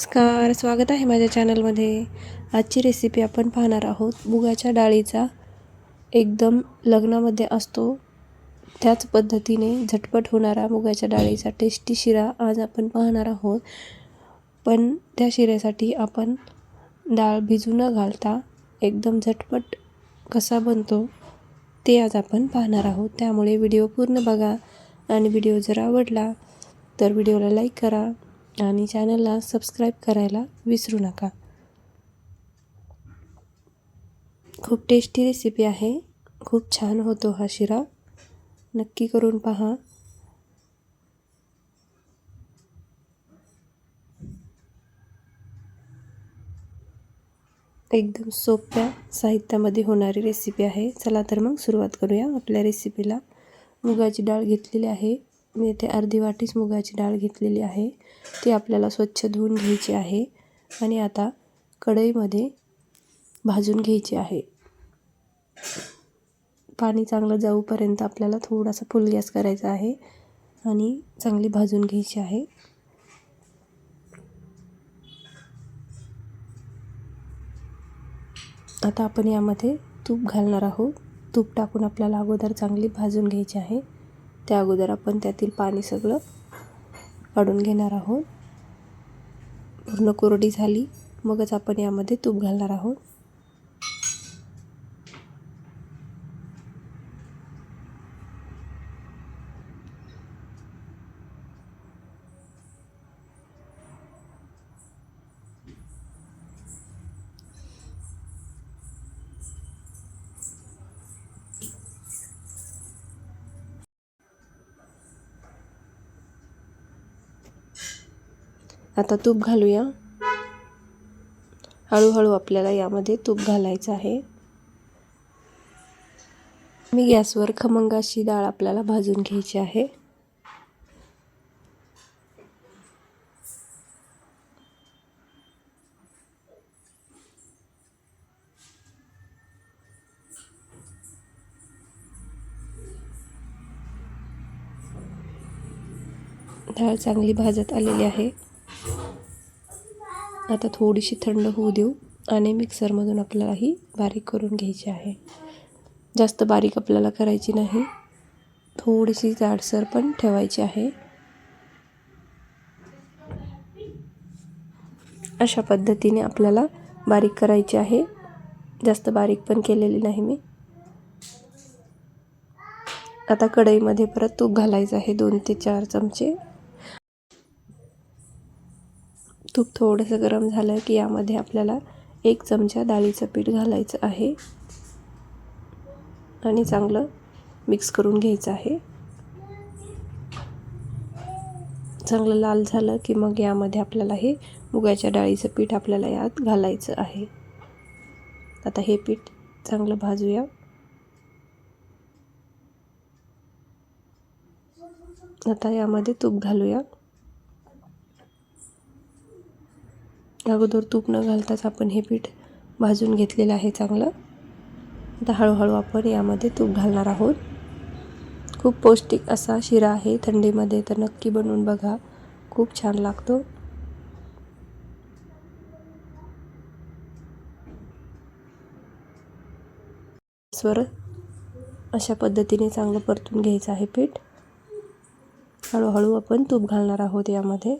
नमस्कार स्वागत आहे माझ्या चॅनलमध्ये. आजची रेसिपी आपण पाहणार आहोत. मुगाच्या डाळीचा एकदम लग्नामध्ये असतो. त्याच पद्धतीने झटपट होणारा मुगाच्या डाळीचा टेस्टी शिरा आज आपण पाहणार आहोत. पण त्या शिऱ्यासाठी आपण डाळ भिजू न घालता एकदम झटपट कसा बनतो ते आज आपण पाहणार आहोत. त्यामुळे व्हिडिओ पूर्ण बघा आणि व्हिडिओ जर आवडला तर व्हिडिओला लाईक करा. आणि चॅनलला सबस्क्राईब करायला विसरू नका. खूप टेस्टी रेसिपी आहे. खूप छान होतो हा शिरा. नक्की करून पहा. एकदम सोप्या साहित्यामध्ये होणारी रेसिपी आहे. चला तर मग सुरुवात करूया आपल्या रेसिपीला. मुगाची डाळ घेतलेली आहे. मी इथे अर्धी वाटीच मुगाची डाळ घेतलेली आहे. ती आपल्याला स्वच्छ धुवून घ्यायची आहे आणि आता कढईमध्ये भाजून घ्यायची आहे. पाणी चांगलं जाऊपर्यंत आपल्याला थोडासा फुल गॅस करायचा आहे आणि चांगली भाजून घ्यायची आहे. आता आपण यामध्ये तूप घालणार आहोत. तूप टाकून आपल्याला अगोदर चांगली भाजून घ्यायची आहे. त्या अगोदर आपण त्यातील पाणी सगळं काढून घेणार आहोत. पूर्ण कोरडी झाली मगच आपण यामध्ये तूप घालणार आहोत. आता तूप घालूया. हळूहळू आपल्याला यामध्ये तूप घालायचं आहे. मी गॅसवर खमंगाची डाळ आपल्याला भाजून घ्यायची आहे. डाळ चांगली भाजत आलेली आहे. आता थोडीशी थंड होऊ देऊ. आणि मिक्सरमधून आपल्याला ही बारीक करून घ्यायची आहे. जास्त बारीक आपल्याला करायची नाही. थोडीशी जाडसर पण ठेवायची आहे. अशा पद्धतीने आपल्याला बारीक करायची आहे. जास्त बारीक पण केलेली नाही मी. आता कढईमध्ये परत तूप घालायचं आहे. दोन ते चार चमचे. तूप थोडंसं गरम झालं की यामध्ये आपल्याला एक चमचा डाळीचं पीठ घालायचं आहे. आणि चांगलं मिक्स करून घ्यायचं आहे. चांगलं लाल झालं की मग यामध्ये आपल्याला हे मुगाच्या डाळीचं पीठ आपल्याला यात घालायचं आहे. आता हे पीठ चांगलं भाजूया. आता यामध्ये तूप घालूया. अगोदर तूप न घालताच आपण हे पीठ भाजून घेतलेलं आहे चांगलं. आता हळूहळू आपण यामध्ये तूप घालणार आहोत. खूप पौष्टिक असा शिरा आहे. थंडीमध्ये तर नक्की बनवून बघा. खूप छान लागतो. स्वर अशा पद्धतीने चांगलं परतून घ्यायचं आहे पीठ. हळूहळू आपण तूप घालणार आहोत यामध्ये.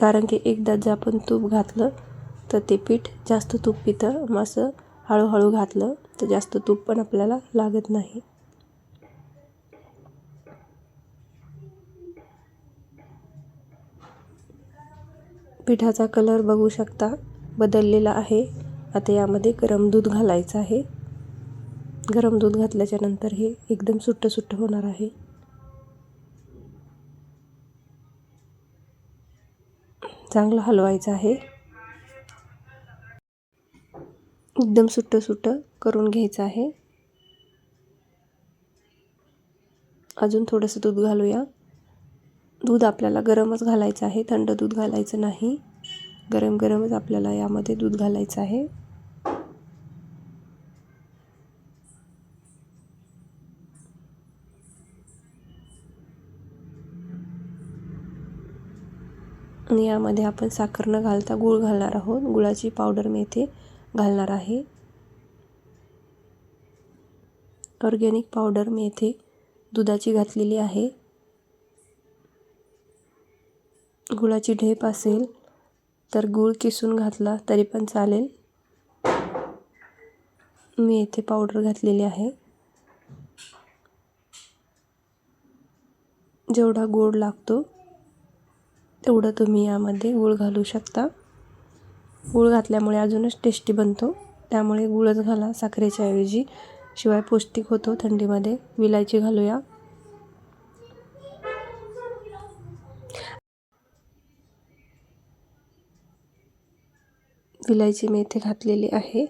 कारण की एकदा जर आपण तूप घातलं तर ते पीठ जास्त तूप पितं. मग असं हळूहळू घातलं तर जास्त तूप पण आपल्याला लागत नाही. पिठाचा कलर बघू शकता. बदललेला आहे. आता यामध्ये गरम दूध घालायचं आहे. गरम दूध घातल्याच्यानंतर हे एकदम सुट्ट सुट्ट होणार आहे. चांगलं हलवायचं आहे. एकदम सुट्टं सुट्टं करून घ्यायचं आहे. अजून थोडंसं दूध घालूया. दूध आपल्याला गरमच घालायचं आहे. थंड दूध घालायचं नाही. गरम गरमच आपल्याला यामध्ये दूध घालायचं आहे. यामध्ये आपण साखर न घालता गूळ घालणार आहोत. गुळाची पावडर मी इथे घालणार आहे. ऑर्गॅनिक पावडर मी येथे दुधाची घातलेली आहे. गुळाची ढेप असेल तर गूळ किसून घातला तरी पण चालेल. मी येथे पावडर घातलेली आहे. जेवढा गोड लागतो तेवढं तुम्ही यामध्ये गूळ घालू शकता. गूळ घातल्यामुळे अजूनच टेस्टी बनतो. त्यामुळे गूळच घाला साखरेच्या ऐवजी. शिवाय पौष्टिक होतो थंडीमध्ये. विलायची घालूया. विलायची मी इथे घातलेली आहे.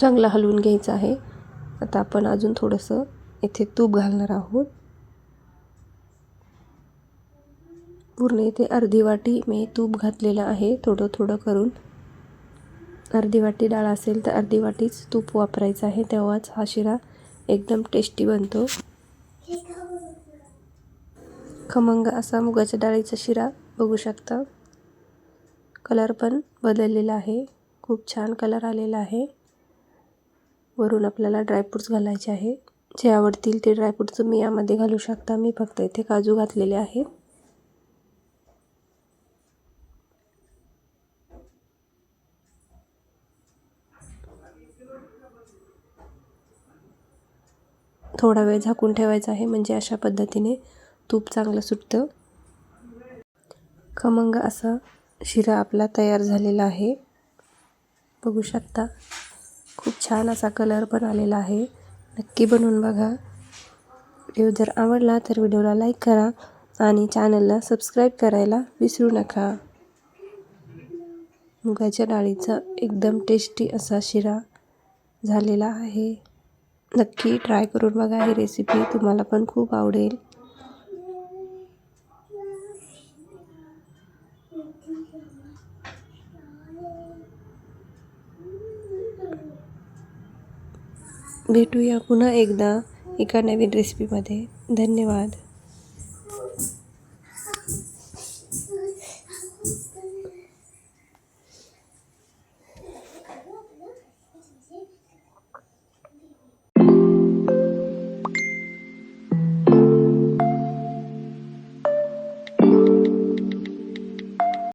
चांगला हलवून घ्यायचं आहे. आता आपण अजून थोडंसं इथे तूप घालणार आहोत. पूर्ण इथे अर्धी वाटी मी तूप घातलेलं आहे थोडं थोडं करून. अर्धी वाटी डाळ असेल तर अर्धी वाटीच तूप वापरायचं आहे तेव्हाच हा शिरा एकदम टेस्टी बनतो. खमंग असा मुगाच्या डाळीचा शिरा बघू शकता. कलर पण बदललेला आहे खूप छान कलर आलेला आहे. वरून आपल्याला ड्रायफ्रूट्स घालायचे आहे. जे आवडतील ते ड्रायफ्रूट्स तुम्ही यामध्ये घालू शकता. मी फक्त इथे काजू घातलेले आहे. थोडा वेळ झाकून ठेवायचा आहे. म्हणजे अशा पद्धतीने तूप चांगलं सुटतं. खमंग असा शिरा आपला तयार झालेला आहे. बघू शकता. खूप छान असा कलर पण आलेला आहे. नक्की बनवून बघा. व्हिडिओ जर आवडला तर व्हिडिओला लाईक करा आणि चॅनलला सबस्क्राईब करायला विसरू नका. मुगाच्या डाळीचा एकदम टेस्टी असा शिरा झालेला आहे. नक्की ट्राय करून बघा. ही रेसिपी तुम्हाला पण खूप आवडेल. भेटूया पुन्हा एकदा एका नवीन रेसिपीमध्ये धन्यवाद.